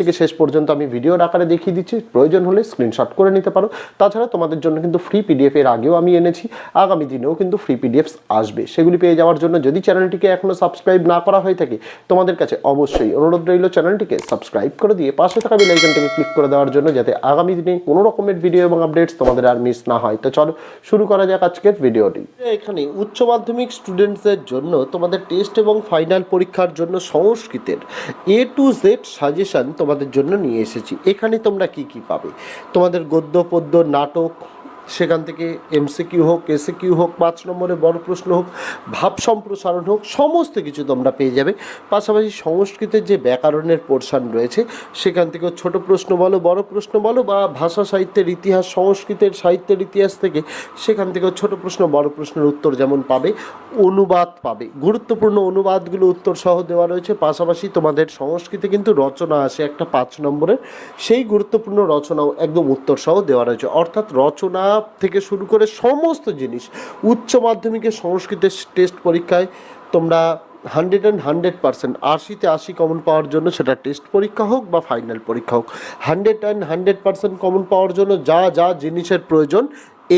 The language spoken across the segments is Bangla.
থেকে শেষ পর্যন্ত আমি ভিডিওর আকারে দেখিয়ে দিচ্ছি। প্রয়োজন হলে স্ক্রিনশট করে নিতে পারো। তাছাড়া তোমাদের জন্য কিন্তু ফ্রি পিডিএফ এর আগেও আমি এনেছি। আগামী দিনেও কিন্তু ফ্রি পিডিএফ আসবে। সেগুলি পেয়ে যাওয়ার জন্য যদি চ্যানেলটিকে এখনও সাবস্ক্রাইব না করা হয়ে থাকে, তোমাদের কাছে অবশ্যই অনুরোধ রইল চ্যানেলটিকে সাবস্ক্রাইব করে দিয়ে পাশে থাকা বেল আইকনটিকে ক্লিক করে দেওয়ার জন্য যাতে আগামী দিনে কোনো রকমের ভিডিও এবং আপডেটস তোমাদের আর মিস না হয়। তো চলো, শুরু করা যাক আজকের ভিডিওটি এখানে উচ্চ মাধ্যমিক স্টুডেন্টসদের জন্য তোমাদের টেস্ট এবং ফাইনাল পরীক্ষার জন্য সংস্কৃতের এ টু জেড সাজেশন তোমাদের জন্য নিয়ে এসেছি। এখানে তোমরা কি কি পাবে? তোমাদের গদ্য পদ্য নাটক সেখান থেকে এমসিকিউ হোক এসিকিউ হোক, পাঁচ নম্বরের বড় প্রশ্ন হোক, ভাব সম্প্রসারণ হোক, সমস্ত কিছু তোমরা পেয়ে যাবে। পাশাপাশি সংস্কৃতের যে ব্যাকরণের পোর্শন রয়েছে, সেখান থেকেও ছোট প্রশ্ন বলো, বড় প্রশ্ন বলো বা ভাষা সাহিত্যের ইতিহাস, সংস্কৃতের সাহিত্যের ইতিহাস থেকে সেখান থেকেও ছোট প্রশ্ন, বড় প্রশ্নের উত্তর যেমন পাবে, অনুবাদ পাবে। গুরুত্বপূর্ণ অনুবাদগুলো উত্তর সহ দেওয়া রয়েছে। পাশাপাশি তোমাদের সংস্কৃতে কিন্তু রচনা আসে একটা পাঁচ নম্বরের। সেই গুরুত্বপূর্ণ রচনাও একদম উত্তর সহ দেওয়া রয়েছে। অর্থাৎ রচনা থেকে শুরু করে সমস্ত জিনিস। উচ্চ মাধ্যমিকের সংস্কৃতের টেস্ট পরীক্ষায় তোমরা হান্ড্রেড অ্যান্ড হান্ড্রেড পার্সেন্ট আশিতে আশি কমন পাওয়ার জন্য সেটা টেস্ট পরীক্ষা হোক বা ফাইনাল পরীক্ষা হোক, hundred and hundred percent common পাওয়ার জন্য যা যা জিনিসের প্রয়োজন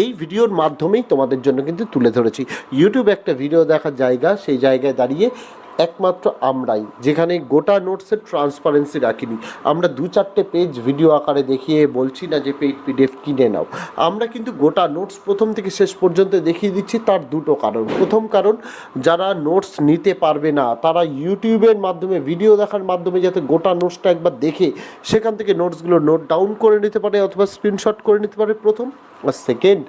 এই ভিডিওর মাধ্যমেই তোমাদের জন্য কিন্তু তুলে ধরেছি। ইউটিউব একটা ভিডিও দেখার জায়গা, সেই জায়গায় দাঁড়িয়ে একমাত্র আমরাই, যেখানে গোটা নোটসের ট্রান্সপারেন্সি রাখিনি। আমরা দু চারটে পেজ ভিডিও আকারে দেখিয়ে বলছি না যে পেইড পিডিএফ কিনে নাও। আমরা কিন্তু গোটা নোটস প্রথম থেকে শেষ পর্যন্ত দেখিয়ে দিচ্ছি, তার দুটো কারণ। প্রথম কারণ, যারা নোটস নিতে পারবে না, তারা ইউটিউবের মাধ্যমে ভিডিও দেখার মাধ্যমে যাতে গোটা নোটসটা একবার দেখে সেখান থেকে নোটসগুলো নোট ডাউন করে নিতে পারে অথবা স্ক্রিনশট করে নিতে পারে প্রথম। আর সেকেন্ড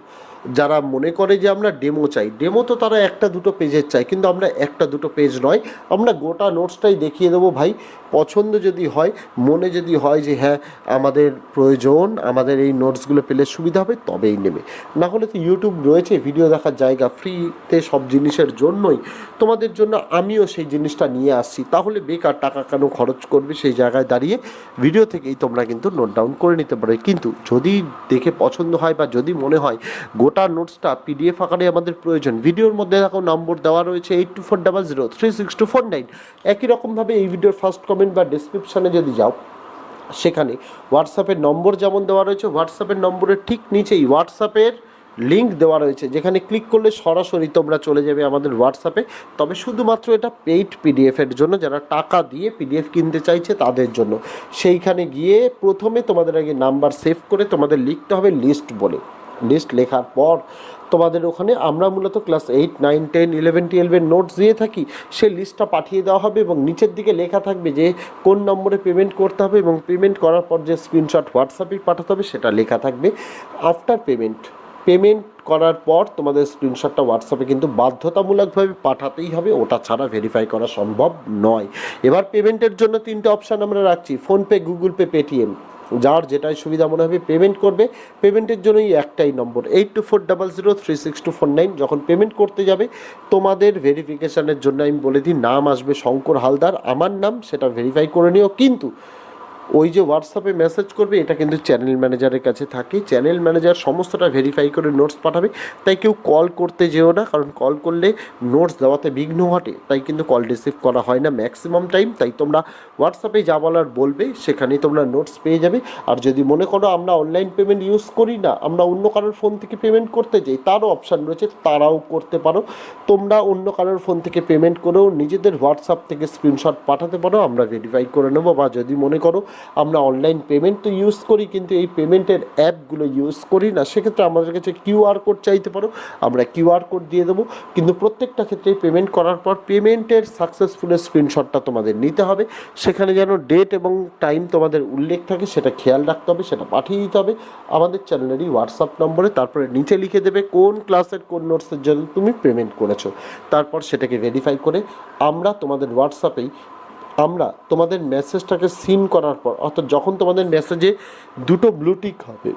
যারা মনে করে যে আমরা ডেমো চাই ডেমো তো তারা একটা দুটো পেজের চাই কিন্তু আমরা একটা দুটো পেজ নয়। আমরা গোটা নোটসটাই দেখিয়ে দেবো ভাই। পছন্দ যদি হয়, মনে যদি হয় যে হ্যাঁ আমাদের প্রয়োজন, আমাদের এই নোটসগুলো পেলে সুবিধা হবে, তবেই নেবে। না হলে তো ইউটিউব রয়েছে ভিডিও দেখার জায়গা ফ্রিতে সব জিনিসের জন্যই। তোমাদের জন্য আমিও সেই জিনিসটা নিয়ে আসছি। তাহলে বেকার টাকা কেন খরচ করবে সেই জায়গায় দাঁড়িয়ে? ভিডিও থেকেই তোমরা কিন্তু নোট ডাউন করে নিতে পারো কিন্তু যদি দেখে পছন্দ হয় বা যদি মনে হয় গোটা নোটসটা পিডিএফ আকারে আমাদের প্রয়োজন। ভিডিওর মধ্যে দেখো নম্বর দেওয়া রয়েছে eight two four double zero three six two four nine একই রকমভাবে এই ভিডিওর ফার্স্ট কমেন্ট বা ডিসক্রিপশানে যদি যাও, সেখানে হোয়াটসঅ্যাপের নম্বর যেমন দেওয়া রয়েছে হোয়াটসঅ্যাপের নম্বরের ঠিক নিচেই হোয়াটসঅ্যাপের লিঙ্ক দেওয়া রয়েছে, যেখানে ক্লিক করলে সরাসরি তোমরা চলে যাবে আমাদের হোয়াটসঅ্যাপে তবে শুধুমাত্র এটা পেইড পিডিএফের জন্য, যারা টাকা দিয়ে পিডিএফ কিনতে চাইছে তাদের জন্য। সেইখানে গিয়ে প্রথমে তোমাদের আগে নাম্বার সেভ করে তোমাদের লিখতে হবে লিস্ট বলে। লিস্ট লেখার পর তোমাদের ওখানে আমরা মূলত class eight nine ten eleven টুয়েলভের নোটস দিয়ে থাকি সেই লিস্টটা পাঠিয়ে দেওয়া হবে এবং নিচের দিকে লেখা থাকবে যে কোন নম্বরে পেমেন্ট করতে হবে এবং পেমেন্ট করার পর যে স্ক্রিনশট হোয়াটসঅ্যাপে পাঠাতে হবে সেটা লেখা থাকবে। আফটার পেমেন্ট পেমেন্ট করার পর তোমাদের স্ক্রিনশটটা হোয়াটসঅ্যাপে কিন্তু বাধ্যতামূলকভাবে পাঠাতেই হবে, ওটা ছাড়া ভেরিফাই করা সম্ভব নয়। এবার পেমেন্টের জন্য তিনটে অপশান আমরা রাখছি ফোনপে গুগল পে পেটিএম যার যেটাই সুবিধা মনে হবে পেমেন্ট করবে। পেমেন্টের জন্যই একটাই number eight two four double zero three six two four nine যখন পেমেন্ট করতে যাবে, তোমাদের ভেরিফিকেশানের জন্য আমি বলে দিই, নাম আসবে শঙ্কর হালদার। আমার নাম সেটা ভেরিফাই করে নিও। কিন্তু ওই যে হোয়াটসঅ্যাপে মেসেজ করবে, এটা কিন্তু চ্যানেল ম্যানেজারের কাছে থাকে। চ্যানেল ম্যানেজার সমস্তটা ভেরিফাই করে নোটস পাঠাবে। তাই কেউ কল করতে যেও না, কারণ কল করলে নোটস দেওয়াতে বিঘ্ন ঘটে। তাই কিন্তু কল রিসিভ করা হয় না ম্যাক্সিমাম টাইম তাই তোমরা হোয়াটসঅ্যাপে যা বলার বলবে, সেখানেই তোমরা নোটস পেয়ে যাবে। আর যদি মনে করো আমরা অনলাইন পেমেন্ট ইউজ করি না, আমরা অন্য কারোর ফোন থেকে পেমেন্ট করতে যাই, তারও অপশান রয়েছে, তারাও করতে পারো। তোমরা অন্য কারোর ফোন থেকে পেমেন্ট করেও নিজেদের হোয়াটসঅ্যাপ থেকে স্ক্রিনশট পাঠাতে পারো, আমরা ভেরিফাই করে নেব। বা যদি মনে করো আমরা অনলাইন পেমেন্ট তো ইউজ করি, কিন্তু এই পেমেন্টের অ্যাপগুলো ইউজ করি না। সেক্ষেত্রে আমাদের কাছে কিউআর কোড চাইতে পারো, আমরা কিউআর কোড দিয়ে দেবো। কিন্তু প্রত্যেকটা ক্ষেত্রে পেমেন্ট করার পর পেমেন্টের সাকসেসফুলের স্ক্রিনশটটা তোমাদের নিতে হবে। সেখানে যেন ডেট এবং টাইম তোমাদের উল্লেখ থাকে, সেটা খেয়াল রাখতে হবে, সেটা পাঠিয়ে দিতে হবে। আমাদের চ্যানেলেরই হোয়াটসঅ্যাপ নম্বরে, তারপরে নিচে লিখে দেবে কোন ক্লাসের কোন নোটসের জন্য তুমি পেমেন্ট করেছ। তারপর সেটাকে ভেরিফাই করে আমরা তোমাদের হোয়াটসঅ্যাপেই আমরা তোমাদের মেসেজটাকে সিন করার পর, অর্থাৎ যখন তোমাদের মেসেজে দুটো ব্লুটিক হবে,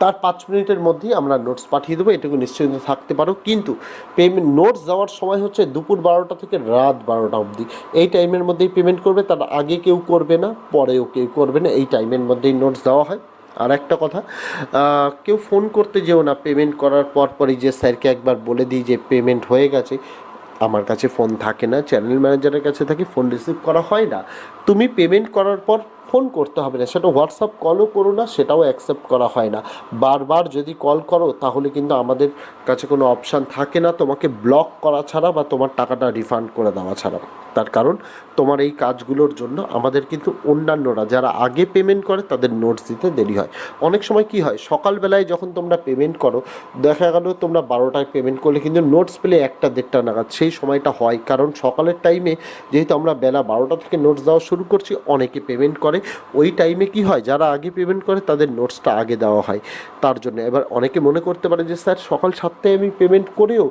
তার পাঁচ মিনিটের মধ্যেই আমরা নোটস পাঠিয়ে দেবো, এটুকু নিশ্চিন্ত থাকতে পারো। কিন্তু পেমেন্ট নোটস যাওয়ার সময় হচ্ছে দুপুর বারোটা থেকে রাত বারোটা অবধি। এই টাইমের মধ্যেই পেমেন্ট করবে, তার আগে কেউ করবে না, পরেও কেউ করবে না, এই টাইমের মধ্যেই নোটস দেওয়া হয়। আর একটা কথা কেউ ফোন করতে যেও না পেমেন্ট করার পর পরই যে স্যারকে একবার বলে দিই যে পেমেন্ট হয়ে গেছে আমার কাছে ফোন থাকে না চ্যানেল ম্যানেজারের কাছে থাকে ফোন রিসিভ করা হয় না। তুমি পেমেন্ট করার পর ফোন করতে হবে না, সেটা হোয়াটসঅ্যাপ কলও করো না, সেটাও অ্যাকসেপ্ট করা হয় না। বারবার যদি কল করো, তাহলে কিন্তু আমাদের কাছে কোনো অপশান থাকে না। তোমাকে ব্লক করা ছাড়া বা তোমার টাকাটা রিফান্ড করে দেওয়া ছাড়া। তার কারণ, তোমার এই কাজগুলোর জন্য আমাদের কিন্তু অন্যান্যরা যারা আগে পেমেন্ট করে, তাদের নোটস দিতে দেরি হয়। অনেক সময় কি হয়, সকালবেলায় যখন তোমরা পেমেন্ট করো, দেখা গেল তোমরা বারোটায় পেমেন্ট করলে কিন্তু নোটস পেলে একটা দেড়টা নাগাদ। সেই সময়টা হয়, কারণ সকালের টাইমে যেহেতু আমরা বেলা বারোটা থেকে নোটস দেওয়া শুরু করছি, অনেকে পেমেন্ট করে ওই টাইমে কি হয়, যারা আগে পেমেন্ট করে তাদের নোটসটা আগে দেওয়া হয়। তার জন্য এবার অনেকে মনে করতে পারে যে, স্যার, সকাল সাতটায় আমি পেমেন্ট করেও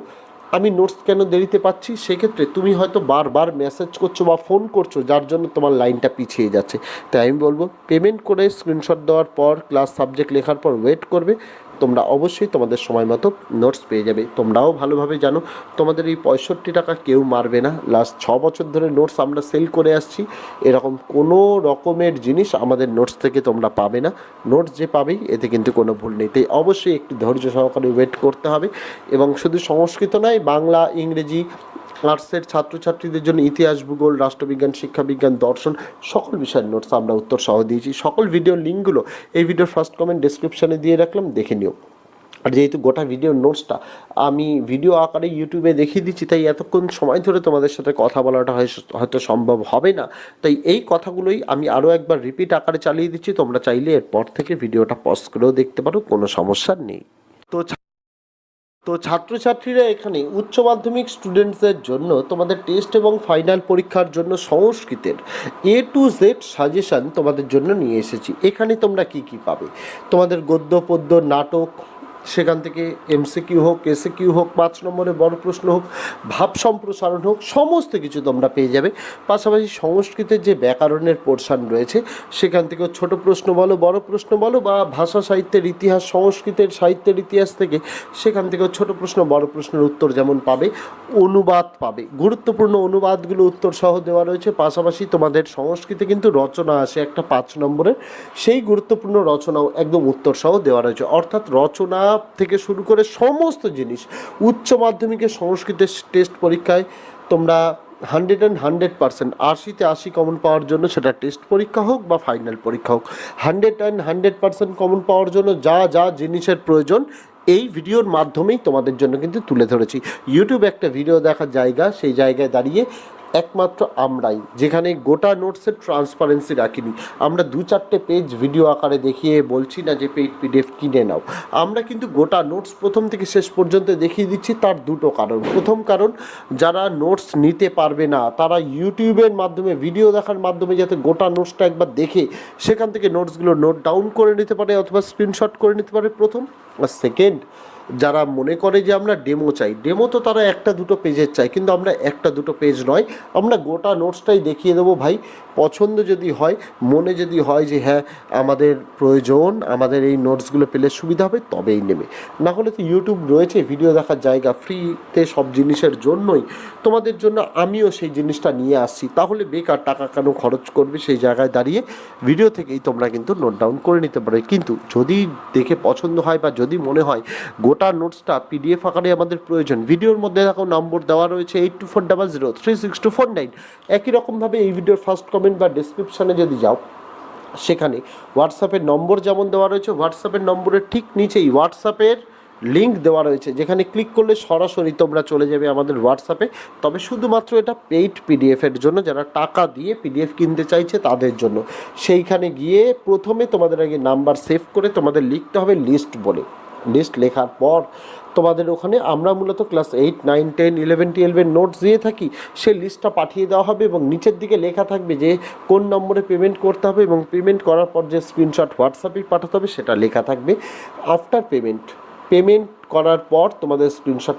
আমি নোটস কেন দেরিতে পাচ্ছি? সেক্ষেত্রে তুমি হয়তো বারবার মেসেজ করছ বা ফোন করছ, যার জন্য তোমার লাইনটা পিছিয়ে যাচ্ছে। তাই আমি বলব পেমেন্ট করে স্ক্রিনশট দেওয়ার পর ক্লাস সাবজেক্ট লেখার পর ওয়েট করবে। তোমরা অবশ্যই তোমাদের সময় মতো নোটস পেয়ে যাবে। তোমরাও ভালোভাবে জানো, তোমাদের এই পঁয়ষট্টি টাকা কেউ মারবে না। লাস্ট ছ বছর ধরে নোটস আমরা সেল করে আসছি। এরকম কোনো রকমের জিনিস আমাদের নোটস থেকে তোমরা পাবে না। নোটস যে পাবেই, এতে কিন্তু কোনো ভুল নেই। তাই অবশ্যই একটু ধৈর্য সহকারে ওয়েট করতে হবে। এবং শুধু সংস্কৃত নয়, বাংলা, ইংরেজি আর্টসের ছাত্রছাত্রীদের জন্য ইতিহাস, ভূগোল, রাষ্ট্রবিজ্ঞান, শিক্ষাবিজ্ঞান, দর্শন, সকল বিষয়ের নোটস আমরা উত্তর সহ দিয়েছি। সকল ভিডিও লিঙ্কগুলো এই ভিডিওর ফার্স্ট কমেন্ট ডিসক্রিপশনে দিয়ে রাখলাম, দেখে নিও। আর যেহেতু গোটা ভিডিও নোটসটা আমি ভিডিও আকারে ইউটিউবে দেখিয়ে দিচ্ছি, তাই এতক্ষণ সময় ধরে তোমাদের সাথে কথা বলাটা হয়তো সম্ভব হবে না। তাই এই কথাগুলোই আমি আরও একবার রিপিট আকারে চালিয়ে দিচ্ছি। তোমরা চাইলে এরপর থেকে ভিডিওটা পজ করেও দেখতে পারো, কোনো সমস্যা নেই। তো তো ছাত্রছাত্রীরা এখানে উচ্চ মাধ্যমিক স্টুডেন্টসদের জন্য তোমাদের টেস্ট এবং ফাইনাল পরীক্ষার জন্য সংস্কৃতের এ টু জেড সাজেশান তোমাদের জন্য নিয়ে এসেছি। এখানে তোমরা কি কি পাবে? তোমাদের গদ্য, পদ্য, নাটক সেখান থেকে এমসিকিউ হোক, এসিকিউ হোক, পাঁচ নম্বরে বড় প্রশ্ন হোক, ভাব সম্প্রসারণ হোক, সমস্ত কিছু তোমরা পেয়ে যাবে। পাশাপাশি সংস্কৃতের যে ব্যাকরণের পোর্শন রয়েছে, সেখান থেকেও ছোট প্রশ্ন বলো, বড় প্রশ্ন বলো বা ভাষা সাহিত্যের ইতিহাস, সংস্কৃতের সাহিত্যের ইতিহাস থেকে সেখান থেকেও ছোট প্রশ্ন, বড় প্রশ্নের উত্তর যেমন পাবে, অনুবাদ পাবে। গুরুত্বপূর্ণ অনুবাদগুলো উত্তর সহ দেওয়া রয়েছে। পাশাপাশি তোমাদের সংস্কৃতে কিন্তু রচনা আসে একটা পাঁচ নম্বরের। সেই গুরুত্বপূর্ণ রচনাও একদম উত্তর সহ দেওয়া রয়েছে। অর্থাৎ রচনা থেকে শুরু করে সমস্ত জিনিস, উচ্চ মাধ্যমিকে সংস্কৃতের টেস্ট পরীক্ষায় তোমরা হান্ড্রেড অ্যান্ড হান্ড্রেড পার্সেন্ট আশিতে আশি কমন পাওয়ার জন্য সেটা টেস্ট পরীক্ষা হোক বা ফাইনাল পরীক্ষা হোক। Hundred and hundred percent common পাওয়ার জন্য যা যা জিনিসের প্রয়োজন, এই ভিডিওর মাধ্যমেই তোমাদের জন্য কিন্তু তুলে ধরেছি। ইউটিউব একটা ভিডিও দেখার জায়গা, সেই জায়গায় দাঁড়িয়ে একমাত্র আমরাই, যেখানে গোটা নোটসের ট্রান্সপারেন্সি রাখিনি। আমরা দু চারটে পেজ ভিডিও আকারে দেখিয়ে বলছি না যে পেইড পিডিএফ কিনে নাও। আমরা কিন্তু গোটা নোটস প্রথম থেকে শেষ পর্যন্ত দেখিয়ে দিচ্ছি, তার দুটো কারণ। প্রথম কারণ, যারা নোটস নিতে পারবে না, তারা ইউটিউবের মাধ্যমে ভিডিও দেখার মাধ্যমে যাতে গোটা নোটসটা একবার দেখে, সেখান থেকে নোটসগুলো নোট ডাউন করে নিতে পারে অথবা স্ক্রিনশট করে নিতে পারে। প্রথম আর সেকেন্ড যারা মনে করে যে আমরা ডেমো চাই ডেমো তো তারা একটা দুটো পেজের চাই, কিন্তু আমরা একটা দুটো পেজ নয়। আমরা গোটা নোটসটাই দেখিয়ে দেবো ভাই। পছন্দ যদি হয়, মনে যদি হয় যে হ্যাঁ আমাদের প্রয়োজন, আমাদের এই নোটসগুলো পেলে সুবিধা হবে, তবেই নেবে। না হলে তো ইউটিউব রয়েছে ভিডিও দেখার জায়গা ফ্রিতে সব জিনিসের জন্যই। তোমাদের জন্য আমিও সেই জিনিসটা নিয়ে আসছি। তাহলে বেকার টাকা কেন খরচ করবে সেই জায়গায় দাঁড়িয়ে? ভিডিও থেকেই তোমরা কিন্তু নোট ডাউন করে নিতে পারবে। কিন্তু যদি দেখে পছন্দ হয় বা যদি মনে হয় গোটা নোটসটা পিডিএফ আকারে আমাদের প্রয়োজন। ভিডিওর মধ্যে দেখো নম্বর দেওয়া রয়েছে eight two four double zero three six two four nine একই রকমভাবে এই ভিডিওর ফার্স্ট কমেন্ট বা ডিসক্রিপশানে যদি যাও, সেখানে হোয়াটসঅ্যাপের নম্বর যেমন দেওয়া রয়েছে হোয়াটসঅ্যাপের নম্বরের ঠিক নিচেই হোয়াটসঅ্যাপের লিঙ্ক দেওয়া রয়েছে। যেখানে ক্লিক করলে সরাসরি তোমরা চলে যাবে আমাদের হোয়াটসঅ্যাপে তবে শুধুমাত্র এটা পেইড পিডিএফের জন্য, যারা টাকা দিয়ে পিডিএফ কিনতে চাইছে তাদের জন্য। সেইখানে গিয়ে প্রথমে তোমাদের আগে নাম্বার সেভ করে তোমাদের লিখতে হবে লিস্ট বলে। লিস্ট লেখার পর তোমাদের ওখানে আমরা মূলত class eight nine ten eleven টুয়েলভের নোটস দিয়ে থাকি, সেই লিস্টটা পাঠিয়ে দেওয়া হবে এবং নিচের দিকে লেখা থাকবে যে কোন নম্বরে পেমেন্ট করতে হবে এবং পেমেন্ট করার পর যে স্ক্রিনশট হোয়াটসঅ্যাপে পাঠাতে হবে সেটা লেখা থাকবে আফটার পেমেন্ট পেমেন্ট করার পর তোমাদের স্ক্রিনশট